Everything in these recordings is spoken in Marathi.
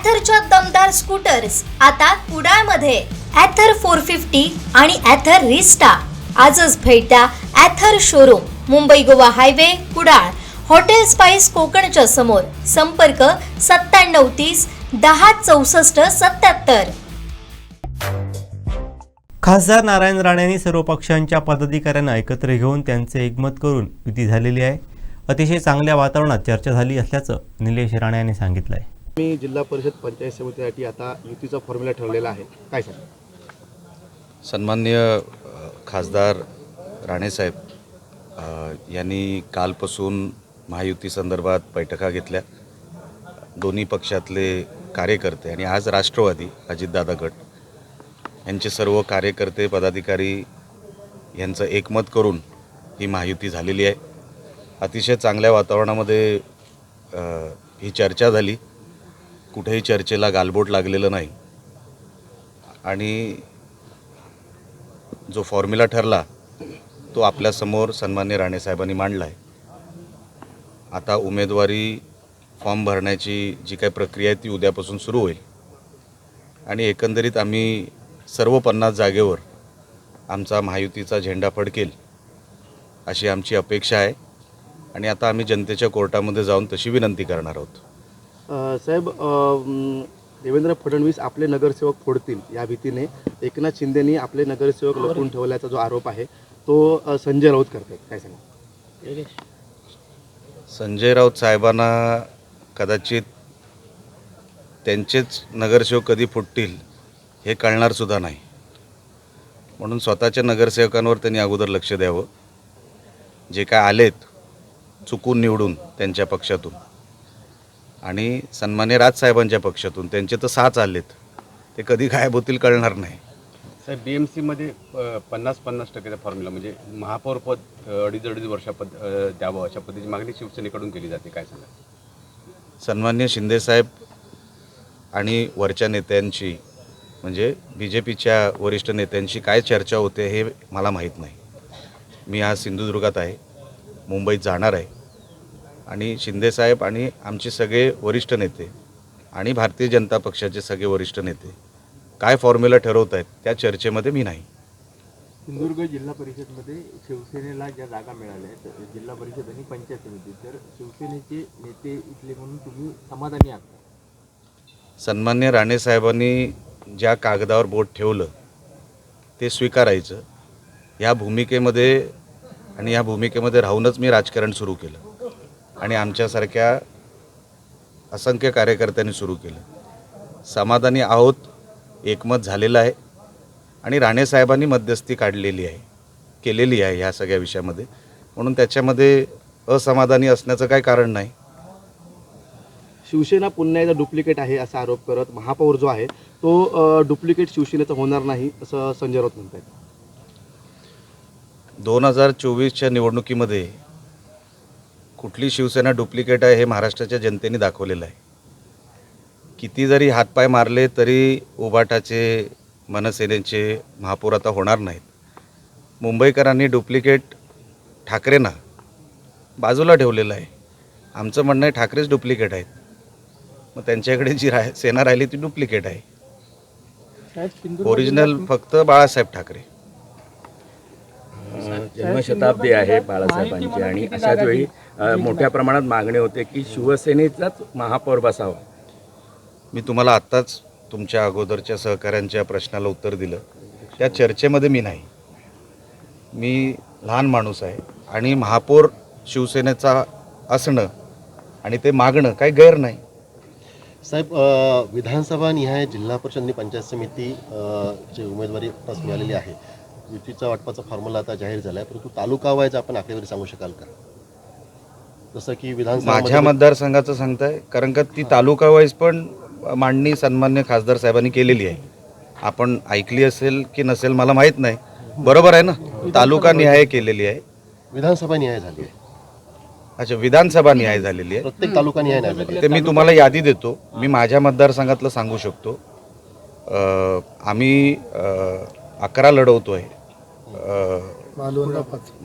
ॲथरच्या दमदार स्कूटर्स आता कुडाळमध्ये. ॲथर फोर फिफ्टी आणि ॲथर रिस्टा आजच भेट द्या Ather showroom Mumbai Goa highway Kudal. Hotel spice कोकणच्या समोर. संपर्क सत्त्याण्णव तीस दहा चौसष्ट सत्याहत्तर खासदार नारायण राणेंनी सर्व पक्षांच्या पदाधिकाऱ्यांना एकत्र घेऊन त्यांचे एकमत करून युती झालेली आहे. अतिशय चांगल्या वातावरणात चर्चा झाली असल्याचं निलेश राणे यांनी सांगितलं आहे मी जिल्हा परिषद पंचायत समितीसाठी आता युतीचा फॉर्म्युला ठरलेला आहे. काय सांग सन्मान्य खासदार राणेसाहेब यांनी कालपासून महायुती संदर्भात बैठका घेतल्या. दोन्ही पक्षातले कार्यकर्ते आणि आज राष्ट्रवादी अजितदादा गट यांचे सर्व कार्यकर्ते पदाधिकारी यांचं एकमत करून ही महायुती झालेली आहे. अतिशय चांगल्या वातावरणामध्ये ही चर्चा झाली. कुठेही चर्चेला गालबोट लागलेलं नाही. आणि जो फॉर्म्युला ठरला तो आपल्यासमोर सन्मान्य राणेसाहेबांनी मांडला आहे आता उमेदवारी फॉर्म भरण्याची जी काही प्रक्रिया आहे ती उद्यापासून सुरू होईल. आणि एकंदरीत आम्ही सर्व पन्नास जागेवर आमचा महायुतीचा झेंडा फडकेल अशी आमची अपेक्षा आहे. आणि आता आम्ही जनतेच्या कोर्टामध्ये जाऊन तशी विनंती करणार आहोत. साहेब देवेंद्र फडणवीस आपले नगरसेवक फोडतील या भीतीने. एकनाथ शिंदेनी आपले नगरसेवक लपवून ठेवल्याचा जो आरोप आहे तो संजय राऊत करतात काय सांगा? संजय राऊत साहेबांना कदाचित त्यांचेच नगरसेवक कधी फुटतील हे कळणार सुद्धा नाही. म्हणून स्वतःच्या नगरसेवकांवर त्यांनी अगोदर लक्ष द्यावं. जे काय आलेत चुकून निवडून त्यांच्या पक्षातून. आणि सन्मान्य राजसाहेबांच्या पक्षातून त्यांचे तर सहा चाललेत. ते कधी गायब होतील कळणार नाही. साहेब बी एम सीमध्ये पन्नास पन्नास टक्क्याचा फॉर्म्युला म्हणजे महापौर पद अ, अडीच अडीच वर्षापद द्यावं अशा पद्धतीची मागणी शिवसेनेकडून केली जाते. काय सांगा सन्मान्य शिंदेसाहेब आणि वरच्या नेत्यांची म्हणजे बी जे पीच्या वरिष्ठ नेत्यांशी काय चर्चा होते हे मला माहीत नाही. मी आज सिंधुदुर्गात आहे. मुंबईत जाणार आहे. आणि शिंदेसाहेब आणि आमचे सगळे वरिष्ठ नेते आणि भारतीय जनता पक्षाचे सगळे वरिष्ठ नेते काय फॉर्म्युला ठरवत आहेत त्या चर्चेमध्ये मी नाही. सिंधुदुर्ग जिल्हा परिषदमध्ये शिवसेनेला ज्या जागा मिळाल्या आहेत जिल्हा परिषद आणि पंचायत समिती. तर शिवसेनेचे नेते इथले म्हणून तुम्ही समाधानी आहात सन्मान्य राणेसाहेबांनी ज्या कागदावर बोट ठेवलं ते स्वीकारायचं. या भूमिकेमध्ये आणि या भूमिकेमध्ये राहूनच मी राजकारण सुरू केलं. आणि आमच्यासारख्या असंख्य कार्यकर्त्यांनी सुरू केलं. समाधानी आहोत एकमत झालेलं आहे आणि राणेसाहेबांनी मध्यस्थी काढलेली आहे केलेली आहे ह्या सगळ्या विषयामध्ये. म्हणून त्याच्यामध्ये असमाधानी असण्याचं काही कारण नाही. शिवसेना पुन्हा एकदा डुप्लिकेट आहे असा आरोप करत महापौर जो आहे तो डुप्लिकेट शिवसेनेचा होणार नाही असं संजय राऊत म्हणत आहेत दोन हजार चोवीसच्या निवडणुकीमध्ये कुठली शिवसेना डुप्लिकेट आहे हे महाराष्ट्राच्या जनतेने दाखवलेलं आहे. किती जरी हातपाय मारले तरी उबाटाचे मनसेनेचे महापौर आता होणार नाहीत. मुंबईकरांनी डुप्लिकेट ठाकरेंना बाजूला ठेवलेलं आहे. आमचं म्हणणं आहे ठाकरेच डुप्लिकेट आहेत. मग त्यांच्याकडे जी राह सेना राहिली ती डुप्लिकेट आहे. ओरिजिनल फक्त बाळासाहेब ठाकरे. जन्मशताब्दी आहे बाळासाहेबांची आणि अशाच वेळी मोठ्या प्रमाणात मागणी होते की शिवसेनेचाच महापौर बसावा. मी तुम्हाला आत्ताच तुमच्या अगोदरच्या सहकाऱ्यांच्या प्रश्नाला उत्तर दिलं. त्या चर्चेमध्ये मी नाही. मी लहान माणूस आहे आणि महापौर शिवसेनेचा असणं आणि ते मागणं काही गैर नाही. साहेब विधानसभा निहाय जिल्हा परिषद आणि पंचायत समिती ची उमेदवारी मिळालेली आहे. युतीचा वाटपाचा फॉर्म्युला आता जाहीर झाला आहे परंतु तालुका वाईज आपण आकडेवारी सांगू शकाल का? जसं की विधानसभा माझ्या मतदारसंघाचं सांगताय कारण का ती तालुका वाईज पण मांडणी सन्मान्य खासदार साहेबांनी केलेली आहे. आपण ऐकली असेल की नसेल मला माहीत नाही. बरोबर आहे ना? तालुका निहाय केलेली आहे. विधानसभा निहाय झाली आहे. अच्छा विधानसभा निहाय झालेली आहे. प्रत्येक तालुका निहाय नाही झाली ते मी तुम्हाला यादी देतो. मी माझ्या मतदारसंघातलं सांगू शकतो. अ, आम्ही अकरा लढवतो आहे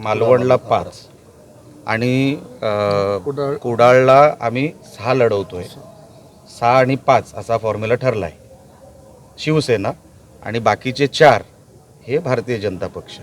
मालवणला पाच. आणि कुडाळला आम्ही सहा लढवतो आहे सहा आणि पाच असा फॉर्म्युला ठरला आहे शिवसेना आणि बाकीचे चार हे भारतीय जनता पक्ष.